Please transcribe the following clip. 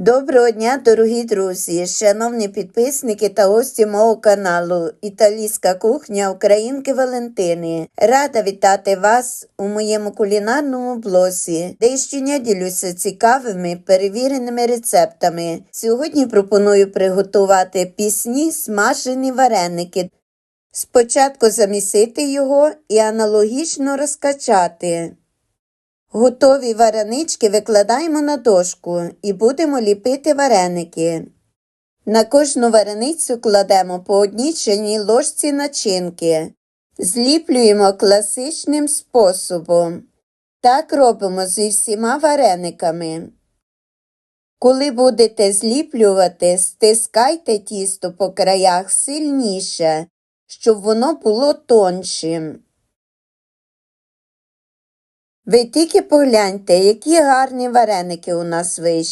Доброго дня, дорогі друзі, шановні підписники та гості мого каналу Італійська кухня Українки Валентини. Рада вітати вас у моєму кулінарному блозі, де щодня ділюся цікавими перевіреними рецептами. Сьогодні пропоную приготувати пісні смажені вареники. Спочатку замісити його і аналогічно розкачати. Готові варенички викладаємо на дошку і будемо ліпити вареники. На кожну вареницю кладемо по одній чайній ложці начинки. Зліплюємо класичним способом. Так робимо зі всіма варениками. Коли будете зліплювати, стискайте тісто по краях сильніше, щоб воно було тоншим. Ви тільки погляньте, які гарні вареники у нас вийшли.